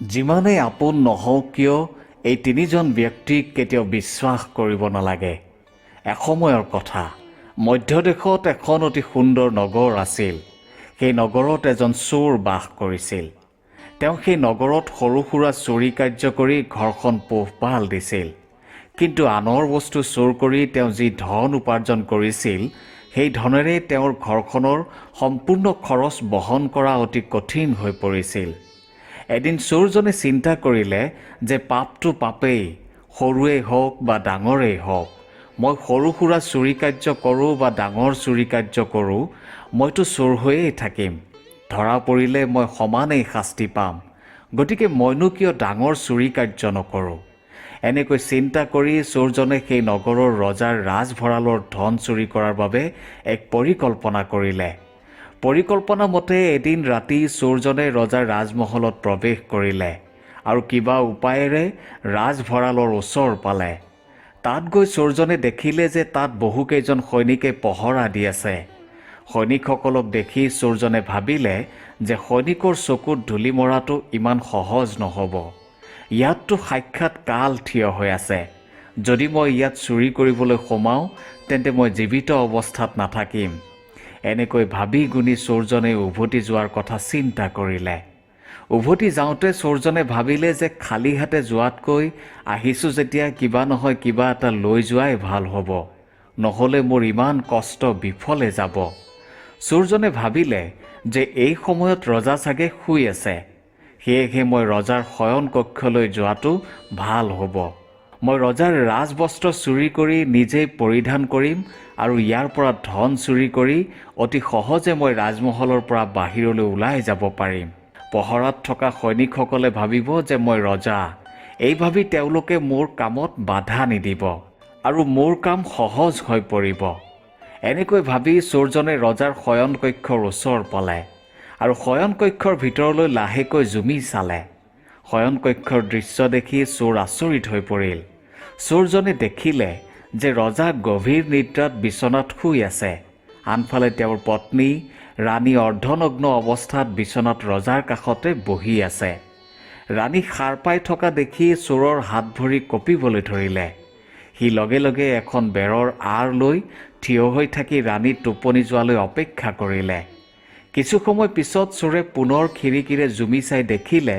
যিমানেই আপোন নহওক কিয় এই তিনিজন ব্যক্তিক কেতিয়াও বিশ্বাস কৰিব নালাগে। এসময়ৰ কথা মধ্যদেশত এখন অতি সুন্দৰ নগৰ আছিল। সেই নগৰত এজন চোৰ বাস কৰিছিল। তেওঁ সেই নগৰত সৰু সুৰা চুৰি কাৰ্য কৰি ঘৰখন পোহপাল দিছিল। কিন্তু আনৰ বস্তু চুৰ কৰি তেওঁ যি ধন উপাৰ্জন কৰিছিল সেই ধনেৰে তেওঁৰ ঘৰখনৰ সম্পূৰ্ণ খৰচ বহন কৰা অতি কঠিন হৈ পৰিছিল। এদিন চোৰজনে চিন্তা কৰিলে যে পাপটো পাপেই সৰুৱেই হওক বা ডাঙৰেই হওক। মই সৰু সুৰা চুৰি কাৰ্য কৰোঁ বা ডাঙৰ চুৰি কাৰ্য কৰোঁ মইতো চোৰ হৈয়েই থাকিম। ধৰা পৰিলে মই সমানেই শাস্তি পাম। গতিকে মইনো কিয় ডাঙৰ চুৰি কাৰ্য নকৰোঁ? এনেকৈ চিন্তা কৰি চোৰজনে সেই নগৰৰ ৰজাৰ ৰাজভঁৰালৰ ধন চুৰি কৰাৰ বাবে এক পৰিকল্পনা কৰিলে। পৰিকল্পনা মতে এদিন ৰাতি চোৰজনে ৰজাৰ ৰাজমহলত প্ৰৱেশ কৰিলে আৰু কিবা উপায়েৰে ৰাজভঁৰালৰ ওচৰ পালে। তাত গৈ চোৰজনে দেখিলে যে তাত বহুকেইজন সৈনিকে পহৰা দি আছে। সৈনিকসকলক দেখি চোৰজনে ভাবিলে যে সৈনিকৰ চকুত ধূলি মৰাটো ইমান সহজ নহ'ব। ইয়াততো সাক্ষাৎ কাল থিয় হৈ আছে। যদি মই ইয়াত চুৰি কৰিবলৈ সোমাওঁ, তেন্তে মই জীৱিত অৱস্থাত নাথাকিম। এনেকৈ ভাবি গুণি চোৰজনে উভতি যোৱাৰ কথা চিন্তা কৰিলে। উভতি যাওঁতে চোৰজনে ভাবিলে যে খালী হাতে যোৱাতকৈ আহিছোঁ যেতিয়া কিবা নহয় কিবা এটা লৈ যোৱাই ভাল হ'ব। নহ'লে মোৰ ইমান কষ্ট বিফলে যাব। চোৰজনে ভাবিলে যে এই সময়ত ৰজা চাগে শুই আছে। সেয়েহে মই ৰজাৰ শয়ন কক্ষলৈ যোৱাটো ভাল হ'ব। মই ৰজাৰ ৰাজবস্ত্ৰ চুৰি কৰি নিজেই পৰিধান কৰিম আৰু ইয়াৰ পৰা ধন চুৰি কৰি অতি সহজে মই ৰাজমহলৰ পৰা বাহিৰলৈ ওলাই যাব পাৰিম। পহৰাত থকা সৈনিকসকলে ভাবিব যে মই ৰজা। এই ভাবি তেওঁলোকে মোৰ কামত বাধা নিদিব আৰু মোৰ কাম সহজ হৈ পৰিব। এনেকৈ ভাবি চোৰজনে ৰজাৰ শয়ন কক্ষৰ ওচৰ পালে আৰু শয়ন কক্ষৰ ভিতৰলৈ লাহেকৈ জুমি চালে। শয়ন কক্ষৰ দৃশ্য দেখি চোৰ আচৰিত হৈ পৰিল। চোৰজনে দেখিলে যে ৰজা গভীৰ নিদ্ৰাত বিচনাত শুই আছে। আনফালে তেওঁৰ পত্নী ৰাণী অৰ্ধনগ্ন অৱস্থাত বিচনাত ৰজাৰ কাষতে বহি আছে। ৰাণী সাৰ পাই থকা দেখি চোৰৰ হাত ভৰি কঁপিবলৈ ধৰিলে। সি লগে লগে এখন বেৰৰ আঁৰ লৈ থিয় হৈ থাকি ৰাণী টোপনি যোৱালৈ অপেক্ষা কৰিলে। কিছু সময় পিছত চোৰে পুনৰ খিৰিকীৰে জুমি চাই দেখিলে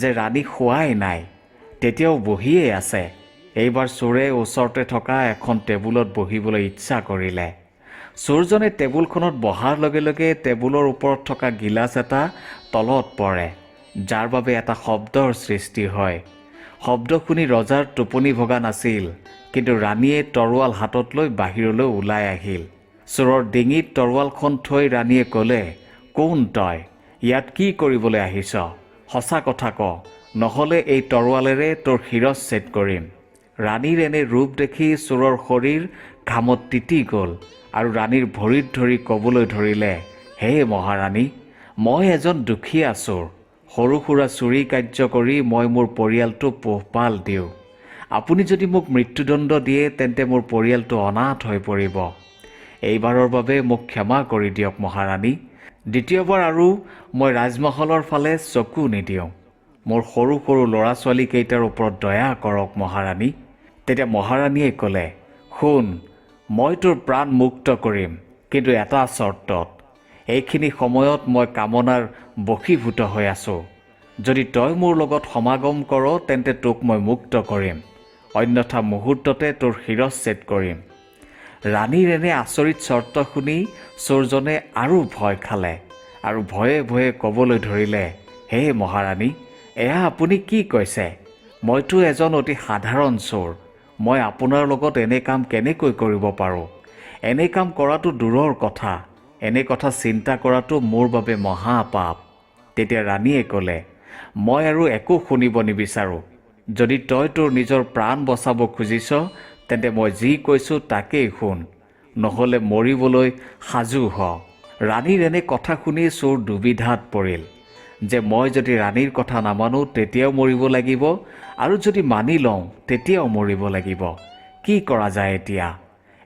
যে ৰাণী শোৱাই নাই। তেতিয়াও বহিয়েই আছে। এইবাৰ চোৰে ওচৰতে থকা এখন টেবুলত বহিবলৈ ইচ্ছা কৰিলে। চোৰজনে টেবুলখনত বহাৰ লগে লগে টেবুলৰ ওপৰত থকা গিলাচ এটা তলত পৰে যাৰ বাবে এটা শব্দৰ সৃষ্টি হয়। শব্দ শুনি ৰজাৰ টোপনি ভগা নাছিল কিন্তু ৰাণীয়ে তৰোৱাল হাতত লৈ বাহিৰলৈ ওলাই আহিল। চোৰৰ ডিঙিত তৰোৱালখন থৈ ৰাণীয়ে ক'লে কোন তই? ইয়াত কি কৰিবলৈ আহিছ? সঁচা কথা ক নহ'লে এই তৰোৱালেৰে তোৰ শিৰচ্ছেদ কৰিম। ৰাণীৰ এনে ৰূপ দেখি চোৰৰ শৰীৰ ঘামত তিতি গ'ল আৰু ৰাণীৰ ভৰিত ধৰি ক'বলৈ ধৰিলে হে মহাৰাণী মই এজন দুখীয়া চোৰ। সৰু সুৰা চুৰি কাৰ্য কৰি মই মোৰ পৰিয়ালটো পোহপাল দিওঁ। আপুনি যদি মোক মৃত্যুদণ্ড দিয়ে তেন্তে মোৰ পৰিয়ালটো অনাথ হৈ পৰিব। এইবাৰৰ বাবে মোক ক্ষমা কৰি দিয়ক মহাৰাণী। দ্বিতীয়বাৰ আৰু মই ৰাজমহলৰ ফালে চকু নিদিওঁ। মোৰ সৰু সৰু ল'ৰা ছোৱালীকেইটাৰ ওপৰত দয়া কৰক মহাৰাণী। তেতিয়া মহাৰাণীয়ে ক'লে শুন মই তোৰ প্ৰাণ মুক্ত কৰিম কিন্তু এটা চৰ্তত। এইখিনি সময়ত মই কামনাৰ বশীভূত হৈ আছোঁ। যদি তই মোৰ লগত সমাগম কৰ তেন্তে তোক মই মুক্ত কৰিম। অন্যথা মুহূৰ্ততে তোৰ শিৰচ্ছেদ কৰিম। ৰাণীৰ এনে আচৰিত চৰ্ত শুনি চোৰজনে আৰু ভয় খালে আৰু ভয়ে ভয়ে ক'বলৈ ধৰিলে হে মহাৰাণী এয়া আপুনি কি কৈছে? মইতো এজন অতি সাধাৰণ চোৰ। মই আপোনাৰ লগত এনে কাম কেনেকৈ কৰিব পাৰোঁ? এনে কাম কৰাটো দূৰৰ কথা। এনে কথা চিন্তা কৰাটো মোৰ বাবে মহাপাপ। তেতিয়া ৰাণীয়ে ক'লে মই আৰু একো শুনিব নিবিচাৰোঁ। যদি তই তোৰ নিজৰ প্ৰাণ বচাব খুজিছ তেন্তে মই যি কৈছোঁ তাকেই শুন। নহ'লে মৰিবলৈ সাজু হ ৰাণীৰ এনে কথা শুনি চোৰ দুবিধাত পৰিল। যে মই যদি ৰাণীৰ কথা নামানো তেতিয়াও মৰিব লাগিব আৰু যদি মানি লওঁ তেতিয়াও মৰিব লাগিব। কি কৰা যায় এতিয়া?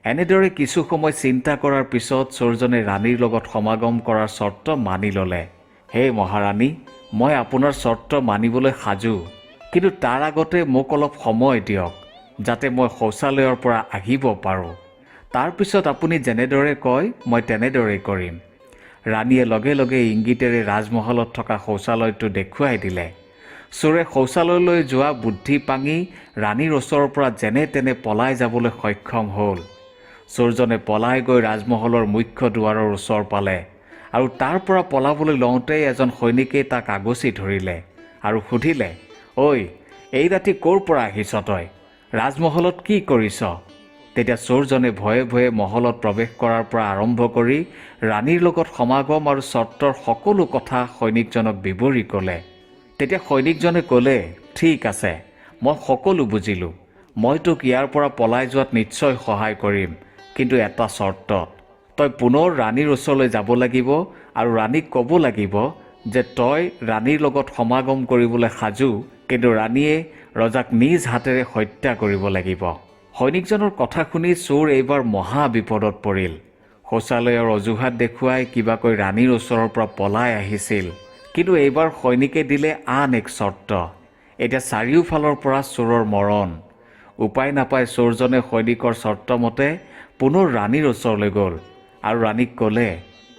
এনেদৰে কিছু সময় চিন্তা কৰাৰ পিছত চোৰজনে ৰাণীৰ লগত সমাগম কৰাৰ চৰ্ত মানি ল'লে। হে মহাৰাণী মই আপোনাৰ চৰ্ত মানিবলৈ সাজু কিন্তু তাৰ আগতে মোক অলপ সময় দিয়ক যাতে মই শৌচালয়ৰ পৰা আহিব পাৰোঁ। তাৰপিছত আপুনি যেনেদৰে কয় মই তেনেদৰেই কৰিম। ৰাণীয়ে লগে লগে ইংগিতেৰে ৰাজমহলত থকা শৌচালয়টো দেখুৱাই দিলে। চোৰে শৌচালয়লৈ যোৱা বুদ্ধি পাঙি ৰাণীৰ ওচৰৰ পৰা যেনে তেনে পলাই যাবলৈ সক্ষম হ'ল। চোৰজনে পলাই গৈ ৰাজমহলৰ মুখ্য দুৱাৰৰ ওচৰ পালে আৰু তাৰ পৰা পলাবলৈ লওঁতেই এজন সৈনিকে তাক আগচি ধৰিলে আৰু সুধিলে ঐ এই ৰাতি ক'ৰ পৰা আহিছ তই? ৰাজমহলত কি কৰিছ? তেতিয়া চোৰজনে ভয়ে ভয়ে মহলত প্ৰৱেশ কৰাৰ পৰা আৰম্ভ কৰি ৰাণীৰ লগত সমাগম আৰু চৰ্তৰ সকলো কথা সৈনিকজনক বিৱৰি ক'লে। তেতিয়া সৈনিকজনে ক'লে ঠিক আছে মই সকলো বুজিলোঁ। মই তোক ইয়াৰ পৰা পলাই যোৱাত নিশ্চয় সহায় কৰিম কিন্তু এটা চৰ্তত। তই পুনৰ ৰাণীৰ ওচৰলৈ যাব লাগিব আৰু ৰাণীক ক'ব লাগিব যে তই ৰাণীৰ লগত সমাগম কৰিবলৈ সাজু কিন্তু ৰাণীয়ে ৰজাক নিজ হাতেৰে হত্যা কৰিব লাগিব। সৈনিকজনৰ কথা শুনি চোৰ এইবাৰ মহা বিপদত পৰিল। শৌচালয়ৰ অজুহাত দেখুৱাই কিবাকৈ ৰাণীৰ ওচৰৰ পৰা পলাই আহিছিল। কিন্তু এইবাৰ সৈনিকে দিলে আন এক চৰ্ত। এতিয়া চাৰিওফালৰ পৰা চোৰৰ মৰণ। উপায় নাপাই চোৰজনে সৈনিকৰ চৰ্তমতে পুনৰ ৰাণীৰ ওচৰলৈ গ'ল। আৰু ৰাণীক ক'লে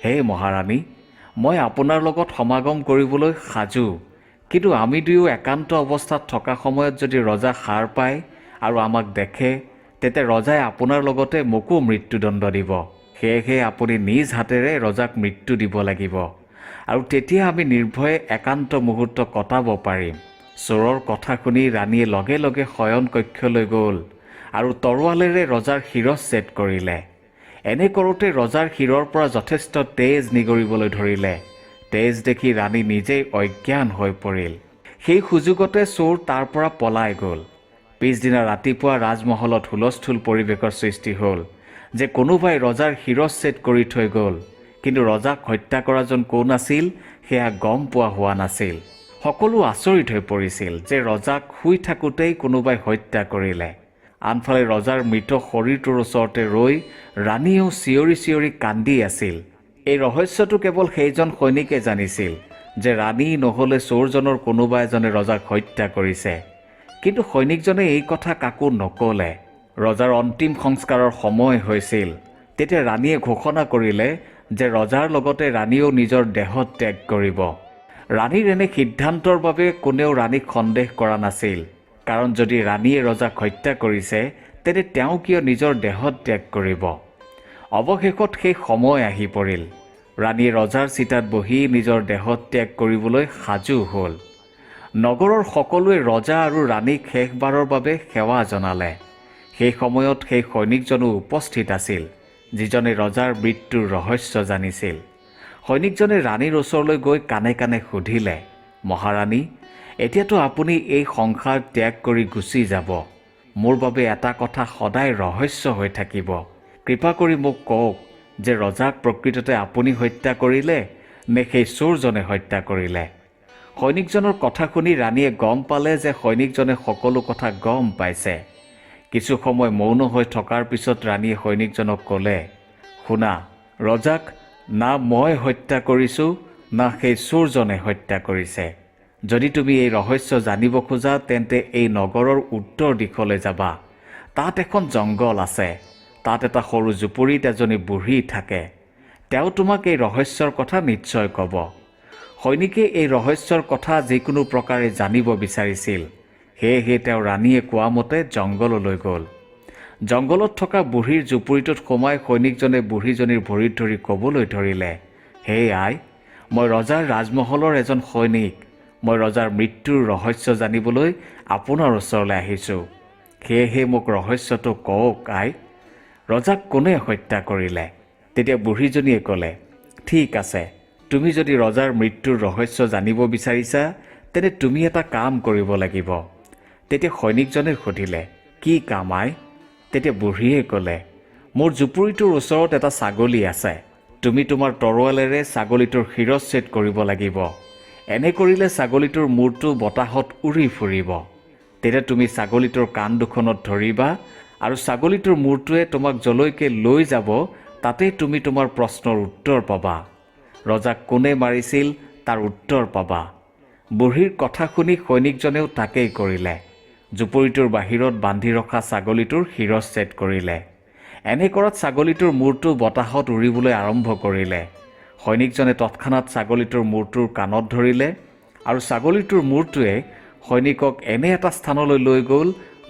হে মহাৰাণী মই আপোনাৰ লগত সমাগম কৰিবলৈ সাজু। কিন্তু আমি দুয়ো একান্ত অৱস্থাত থকা সময়ত যদি ৰজা সাৰ পায় আৰু আমাক দেখে তেতিয়া ৰজাই আপোনাৰ লগতে মোকো মৃত্যুদণ্ড দিব। সেয়েহে আপুনি নিজ হাতেৰে ৰজাক মৃত্যু দিব লাগিব। আৰু তেতিয়া আমি নিৰ্ভয়ে একান্ত মুহূৰ্ত কটাব পাৰিম। চোৰৰ কথা শুনি ৰাণীয়ে লগে লগে শয়ন কক্ষলৈ গ'ল আৰু তৰোৱালেৰে ৰজাৰ শিৰচ্ছেদ কৰিলে। এনে কৰোঁতে ৰজাৰ শিৰৰ পৰা যথেষ্ট তেজ নিগৰিবলৈ ধৰিলে। তেজ দেখি ৰাণী নিজেই অজ্ঞান হৈ পৰিল। সেই সুযোগতে চোৰ তাৰ পৰা পলাই গ'ল। পিছদিনা ৰাতিপুৱা ৰাজমহলত হুলস্থুল পৰিৱেশৰ সৃষ্টি হ'ল যে কোনোবাই ৰজাৰ শিৰচ্ছেদ কৰি থৈ গ'ল। কিন্তু ৰজাক হত্যা কৰাজন কোন আছিল সেয়া গম পোৱা হোৱা নাছিল। সকলো আচৰিত হৈ পৰিছিল যে ৰজাক শুই থাকোঁতেই কোনোবাই হত্যা কৰিলে। আনফালে ৰজাৰ মৃত শৰীৰটোৰ ওচৰতে ৰৈ ৰাণীয়েও চিঞৰি চিঞৰি কান্দি আছিল। এই ৰহস্যটো কেৱল সেইজন সৈনিকে জানিছিল যে ৰাণী নহ'লে চোৰজনৰ কোনোবা এজনে ৰজাক হত্যা কৰিছে। কিন্তু সৈনিকজনে এই কথা কাকো নক'লে। ৰজাৰ অন্তিম সংস্কাৰৰ সময় হৈছিল। তেতিয়া ৰাণীয়ে ঘোষণা কৰিলে যে ৰজাৰ লগতে ৰাণীয়েও নিজৰ দেহ ত্যাগ কৰিব। ৰাণীৰ এনে সিদ্ধান্তৰ বাবে কোনেও ৰাণীক সন্দেহ কৰা নাছিল। কাৰণ যদি ৰাণীয়ে ৰজাক হত্যা কৰিছে তেন্তে তেওঁ কিয় নিজৰ দেহ ত্যাগ কৰিব? অৱশেষত সেই সময় আহি পৰিল। ৰাণীয়ে ৰজাৰ চিতাত বহি নিজৰ দেহ ত্যাগ কৰিবলৈ সাজু হ'ল। নগৰৰ সকলোৱে ৰজা আৰু ৰাণীক শেষবাৰৰ বাবে সেৱা জনালে। সেই সময়ত সেই সৈনিকজনো উপস্থিত আছিল যিজনে ৰজাৰ মৃত্যুৰ ৰহস্য জানিছিল। সৈনিকজনে ৰাণীৰ ওচৰলৈ গৈ কাণে কাণে সুধিলে মহাৰাণী এতিয়াতো আপুনি এই সংসাৰ ত্যাগ কৰি গুচি যাব। মোৰ বাবে এটা কথা সদায় ৰহস্য হৈ থাকিব। কৃপা কৰি মোক কওক যে ৰজাক প্ৰকৃততে আপুনি হত্যা কৰিলে নে সেই চোৰজনে হত্যা কৰিলে? সৈনিকজনৰ কথা শুনি ৰাণীয়ে গম পালে যে সৈনিকজনে সকলো কথা গম পাইছে। কিছু সময় মৌন হৈ থকাৰ পিছত ৰাণীয়ে সৈনিকজনক ক'লে, শুনা, ৰজাক না মই হত্যা কৰিছোঁ, না সেই চোৰজনে হত্যা কৰিছে। যদি তুমি এই ৰহস্য জানিব খোজা, তেন্তে এই নগৰৰ উত্তৰ দিশলৈ যাবা। তাত এখন জংঘল আছে। তাত এটা সৰু জুপুৰিত এজনী বুঢ়ী থাকে। তেওঁ তোমাক এই ৰহস্যৰ কথা নিশ্চয় ক'ব। সৈনিকে এই ৰহস্যৰ কথা যিকোনো প্ৰকাৰে জানিব বিচাৰিছিল? সেয়েহে তেওঁ ৰাণীয়ে কোৱা মতে জংঘললৈ গ'ল। জংঘলত থকা বুঢ়ীৰ জুপুৰিটোত সোমাই সৈনিকজনে বুঢ়ীজনীৰ ভৰিত ধৰি ক'বলৈ ধৰিলে হে আই মই ৰজাৰ ৰাজমহলৰ এজন সৈনিক। মই ৰজাৰ মৃত্যুৰ ৰহস্য জানিবলৈ আপোনাৰ ওচৰলৈ আহিছোঁ। সেয়েহে মোক ৰহস্যটো কওক আই। ৰজাক কোনে হত্যা কৰিলে? তেতিয়া বুঢ়ীজনীয়ে ক'লে ঠিক আছে। তুমি যদি ৰজাৰ মৃত্যুৰ ৰহস্য জানিব বিচাৰিছা, তেনে তুমি এটা কাম কৰিব লাগিব। তেতিয়া সৈনিকজনে সুধিলে, কি কাম আই? তেতিয়া বুঢ়ীয়ে ক'লে, মোৰ জুপুৰিটোৰ ওচৰত এটা ছাগলী আছে। তুমি তোমাৰ তৰোৱালেৰে ছাগলীটোৰ শিৰচ্ছেদ কৰিব লাগিব। এনে কৰিলে ছাগলীটোৰ মূৰটো বতাহত উৰি ফুৰিব। তেতিয়া তুমি ছাগলীটোৰ কাণ দুখনত ধৰিবা আৰু ছাগলীটোৰ মূৰটোৱে তোমাক যলৈকে লৈ যাব, তাতেই তুমি তোমাৰ প্ৰশ্নৰ উত্তৰ পাবা। ৰজাক কোনে মাৰিছিল তাৰ উত্তৰ পাবা। বুঢ়ীৰ কথা শুনি সৈনিকজনেও তাকেই কৰিলে। জুপুৰিটোৰ বাহিৰত বান্ধি ৰখা ছাগলীটোৰ শিৰচ্ছেদ কৰিলে। এনে কৰাত ছাগলীটোৰ মূৰটো বতাহত উৰিবলৈ আৰম্ভ কৰিলে। সৈনিকজনে তৎক্ষণাত ছাগলীটোৰ মূৰটোৰ কাণত ধৰিলে আৰু ছাগলীটোৰ মূৰটোৱে সৈনিকক এনে এটা স্থানলৈ লৈ গ'ল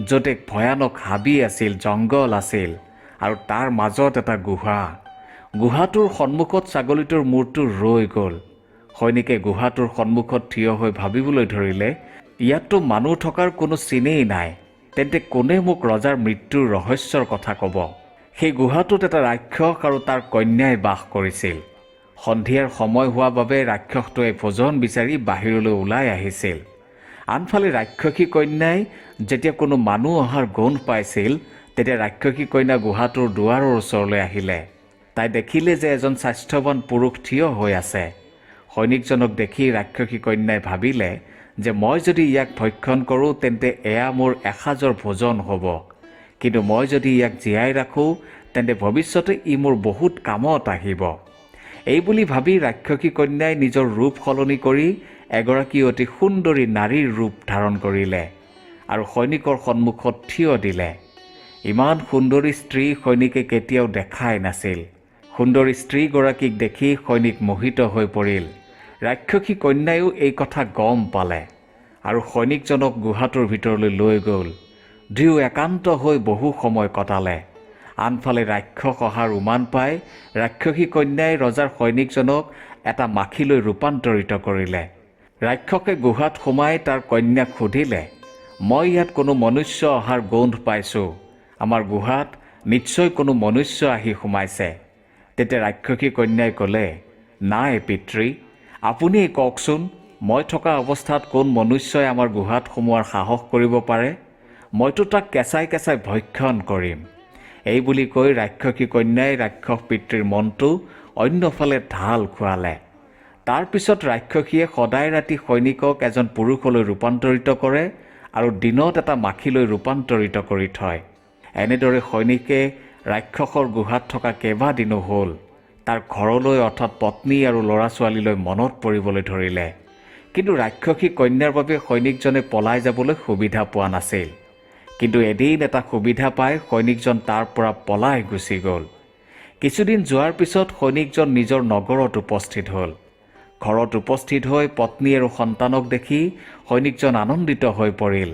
য'ত এক ভয়ানক হাবি আছিল, জংঘল আছিল আৰু তাৰ মাজত এটা গুহা। গুহাটোৰ সন্মুখত ছাগলীটোৰ মূৰটো ৰৈ গ'ল। সৈনিকে গুহাটোৰ সন্মুখত থিয় হৈ ভাবিবলৈ ধৰিলে ইয়াততো মানুহ থকাৰ কোনো চিনেই নাই তেন্তে কোনে মোক ৰজাৰ মৃত্যুৰ ৰহস্যৰ কথা ক'ব? সেই গুহাটোত এটা ৰাক্ষস আৰু তাৰ কন্যাই বাস কৰিছিল। সন্ধিয়াৰ সময় হোৱা বাবে ৰাক্ষসটোৱে ভোজন বিচাৰি বাহিৰলৈ ওলাই আহিছিল। আনফালে ৰাক্ষসী কন্যাই যেতিয়া কোনো মানুহ অহাৰ গোন্ধ পাইছিল তেতিয়া ৰাক্ষসী কন্যা গুহাটোৰ দুৱাৰৰ ওচৰলৈ আহিলে। তাই দেখিলে যে এজন স্বাস্থ্যৱান পুৰুষ থিয় হৈ আছে। সৈনিকজনক দেখি ৰাক্ষসী কন্যাই ভাবিলে যে মই যদি ইয়াক ভক্ষণ কৰোঁ তেন্তে এয়া মোৰ এসাঁজৰ ভোজন হ'ব। কিন্তু মই যদি ইয়াক জীয়াই ৰাখোঁ তেন্তে ভৱিষ্যতে ই মোৰ বহুত কামত আহিব। এই বুলি ভাবি ৰাক্ষসী কন্যাই নিজৰ ৰূপ সলনি কৰি এগৰাকী অতি সুন্দৰী নাৰীৰ ৰূপ ধাৰণ কৰিলে আৰু সৈনিকৰ সন্মুখত থিয় দিলে। ইমান সুন্দৰী স্ত্ৰী সৈনিকে কেতিয়াও দেখাই নাছিল। সুন্দৰী স্ত্ৰীগৰাকীক দেখি সৈনিক মোহিত হৈ পৰিল। ৰাক্ষসী কন্যায়ো এই কথা গম পালে আৰু সৈনিকজনক গুহাটোৰ ভিতৰলৈ লৈ গ'ল। দুয়ো একান্ত হৈ বহু সময় কটালে। আনফালে ৰাক্ষস অহাৰ উমান পাই ৰাক্ষসী কন্যাই ৰজাৰ সৈনিকজনক এটা মাখিলৈ ৰূপান্তৰিত কৰিলে। ৰাক্ষসে গুহাত সোমাই তাৰ কন্যাক সুধিলে মই ইয়াত কোনো মনুষ্য অহাৰ গোন্ধ পাইছোঁ। আমাৰ গুহাত নিশ্চয় কোনো মনুষ্য আহি সোমাইছে। তেতিয়া ৰাক্ষসী কন্যাই ক'লে নাই পিতৃ আপুনিয়েই কওকচোন মই থকা অৱস্থাত কোন মনুষ্যই আমাৰ গুহাত সোমোৱাৰ সাহস কৰিব পাৰে? মইতো তাক কেঁচাই কেঁচাই ভক্ষণ কৰিম। এই বুলি কৈ ৰাক্ষসী কন্যাই ৰাক্ষস পিতৃৰ মনটো অন্যফালে ঢাল খুৱালে। তাৰপিছত ৰাক্ষসীয়ে সদায় ৰাতি সৈনিকক এজন পুৰুষলৈ ৰূপান্তৰিত কৰে আৰু দিনত এটা মাখিলৈ ৰূপান্তৰিত কৰি থয়। এনেদৰে সৈনিকে ৰাক্ষসৰ গুহাত থকা কেইবাদিনো হ'ল। তাৰ ঘৰলৈ অৰ্থাৎ পত্নী আৰু ল'ৰা ছোৱালীলৈ মনত পৰিবলৈ ধৰিলে। কিন্তু ৰাক্ষসী কন্যাৰ বাবে সৈনিকজনে পলাই যাবলৈ সুবিধা পোৱা নাছিল। কিন্তু এদিন এটা সুবিধা পাই সৈনিকজন তাৰ পৰা পলাই গুচি গ'ল। কিছুদিন যোৱাৰ পিছত সৈনিকজন নিজৰ নগৰত উপস্থিত হ'ল। ঘৰত উপস্থিত হৈ পত্নী আৰু সন্তানক দেখি সৈনিকজন আনন্দিত হৈ পৰিল।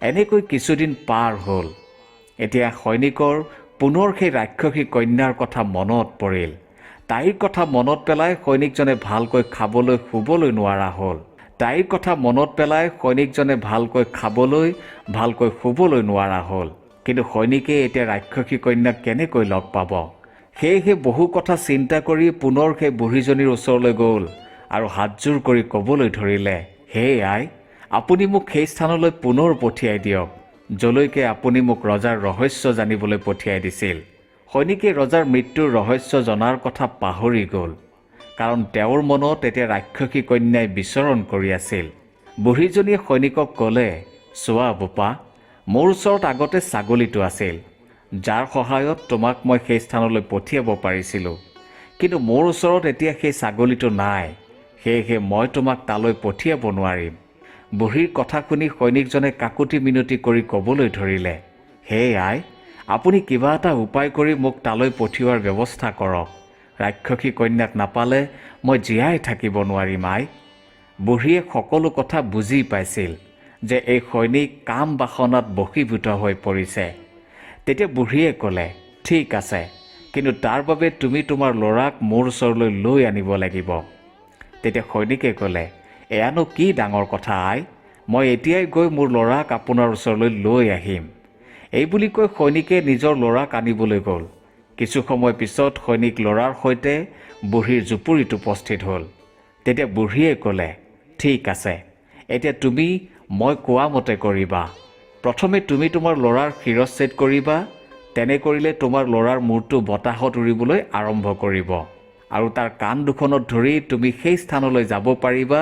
এনেকৈ কিছুদিন পাৰ হ'ল। এতিয়া সৈনিকৰ পুনৰ সেই ৰাক্ষসী কন্যাৰ কথা মনত পৰিল। তাইৰ কথা মনত পেলাই সৈনিকজনে ভালকৈ খাবলৈ শুবলৈ নোৱাৰা হ'ল। তাইৰ কথা মনত পেলাই সৈনিকজনে ভালকৈ খাবলৈ ভালকৈ শুবলৈ নোৱাৰা হ'ল। কিন্তু সৈনিকে এতিয়া ৰাক্ষসী কন্যাক কেনেকৈ লগ পাব? সেয়েহে বহু কথা চিন্তা কৰি পুনৰ সেই বুঢ়ীজনীৰ ওচৰলৈ গ'ল আৰু হাতযোৰ কৰি ক'বলৈ ধৰিলে হে আই আপুনি মোক সেই স্থানলৈ পুনৰ পঠিয়াই দিয়ক। যলৈকে আপুনি মোক ৰজাৰ ৰহস্য জানিবলৈ পঠিয়াই দিছিল সৈনিকে ৰজাৰ মৃত্যুৰ ৰহস্য জনাৰ কথা পাহৰি গ'ল কাৰণ তেওঁৰ মনত এতিয়া ৰাক্ষসী কন্যাই বিচৰণ কৰি আছিল। বুঢ়ীজনীয়ে সৈনিকক ক'লে চোৱা বোপা মোৰ ওচৰত আগতে ছাগলীটো আছিল যাৰ সহায়ত তোমাক মই সেই স্থানলৈ পঠিয়াব পাৰিছিলোঁ। কিন্তু মোৰ ওচৰত এতিয়া সেই ছাগলীটো নাই সেয়েহে মই তোমাক তালৈ পঠিয়াব নোৱাৰিম। বুঢ়ীৰ কথা শুনি সৈনিকজনে কাকুতি মিনতি কৰি ক'বলৈ ধৰিলে হে আই আপুনি কিবা এটা উপায় কৰি মোক তালৈ পঠিওৱাৰ ব্যৱস্থা কৰক। ৰাক্ষসী কন্যাক নাপালে মই জীয়াই থাকিব নোৱাৰিম আই। বুঢ়ীয়ে সকলো কথা বুজি পাইছিল যে এই সৈনিক কাম বাসনাত বশীভূত হৈ পৰিছে। তেতিয়া বুঢ়ীয়ে ক'লে ঠিক আছে কিন্তু তাৰ বাবে তুমি তোমাৰ ল'ৰাক মোৰ ওচৰলৈ লৈ আনিব লাগিব। তেতিয়া সৈনিকে ক'লে এয়ানো কি ডাঙৰ কথা আই? মই এতিয়াই গৈ মোৰ ল'ৰাক আপোনাৰ ওচৰলৈ লৈ আহিম। এই বুলি কৈ সৈনিকে নিজৰ ল'ৰাক আনিবলৈ গ'ল। কিছু সময় পিছত সৈনিক ল'ৰাৰ সৈতে বুঢ়ীৰ জুপুৰিত উপস্থিত হ'ল। তেতিয়া বুঢ়ীয়ে ক'লে ঠিক আছে এতিয়া তুমি মই কোৱা মতে কৰিবা। প্ৰথমে তুমি তোমাৰ ল'ৰাৰ শিৰচ্ছেদ কৰিবা তেনে কৰিলে তোমাৰ ল'ৰাৰ মূৰটো বতাহত উৰিবলৈ আৰম্ভ কৰিব। আৰু তাৰ কাণ দুখনত ধৰি তুমি সেই স্থানলৈ যাব পাৰিবা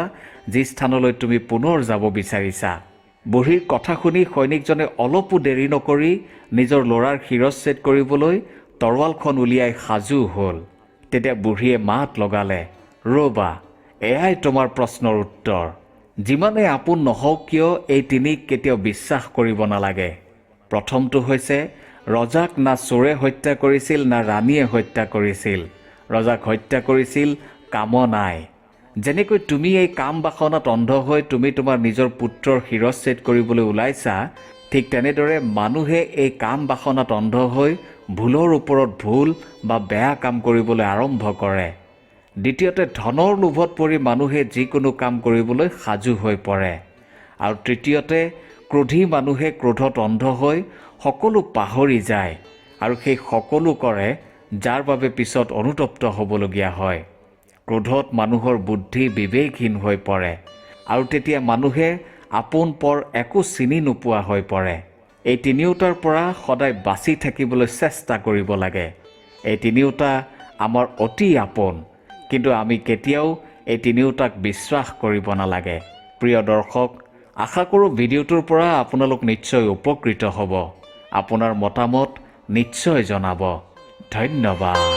যি স্থানলৈ তুমি পুনৰ যাব বিচাৰিছা। বুঢ়ীৰ কথা শুনি সৈনিকজনে অলপো দেৰি নকৰি নিজৰ ল'ৰাৰ শিৰচ্ছেদ কৰিবলৈ তৰোৱালখন উলিয়াই সাজু হ'ল। তেতিয়া বুঢ়ীয়ে মাত লগালে ৰ'বা এয়াই তোমাৰ প্ৰশ্নৰ উত্তৰ। যিমানেই আপোন নহওক কিয় এই তিনিক কেতিয়াও বিশ্বাস কৰিব নালাগে। প্ৰথমটো হৈছে ৰজাক না চোৰে হত্যা কৰিছিল না ৰাণীয়ে হত্যা কৰিছিল। ৰজাক হত্যা কৰিছিল কামনাই যেনেকৈ তুমি এই কাম বাসনাত অন্ধ হৈ তুমি তোমাৰ নিজৰ পুত্ৰৰ শিৰচ্ছেদ কৰিবলৈ ওলাইছা ঠিক তেনেদৰে মানুহে এই কাম বাসনাত অন্ধ হৈ ভুলৰ ওপৰত ভুল বা বেয়া কাম কৰিবলৈ আৰম্ভ কৰে। দ্বিতীয়তে ধনৰ লোভত পৰি মানুহে যিকোনো কাম কৰিবলৈ সাজু হৈ পৰে। আৰু তৃতীয়তে ক্ৰোধী মানুহে ক্ৰোধত অন্ধ হৈ সকলো পাহৰি যায়। আৰু সেই সকলো কৰে যাৰ বাবে পিছত অনুতপ্ত হ'বলগীয়া হয়। ক্ৰোধত মানুহৰ বুদ্ধি বিবেকহীন হৈ পৰে আৰু তেতিয়া মানুহে আপোন পৰ একো চিনি নোপোৱা হৈ পৰে। এই তিনিওটাৰ পৰা সদায় বাচি থাকিবলৈ চেষ্টা কৰিব লাগে। এই তিনিওটা আমাৰ অতি আপোন কিন্তু আমি কেতিয়াও এই তিনিওটাক বিশ্বাস কৰিব নালাগে। প্ৰিয় দৰ্শক আশা কৰোঁ ভিডিঅ'টোৰ পৰা আপোনালোক নিশ্চয় উপকৃত হ'ব। আপোনাৰ মতামত নিশ্চয় জনাব। धन्यवाद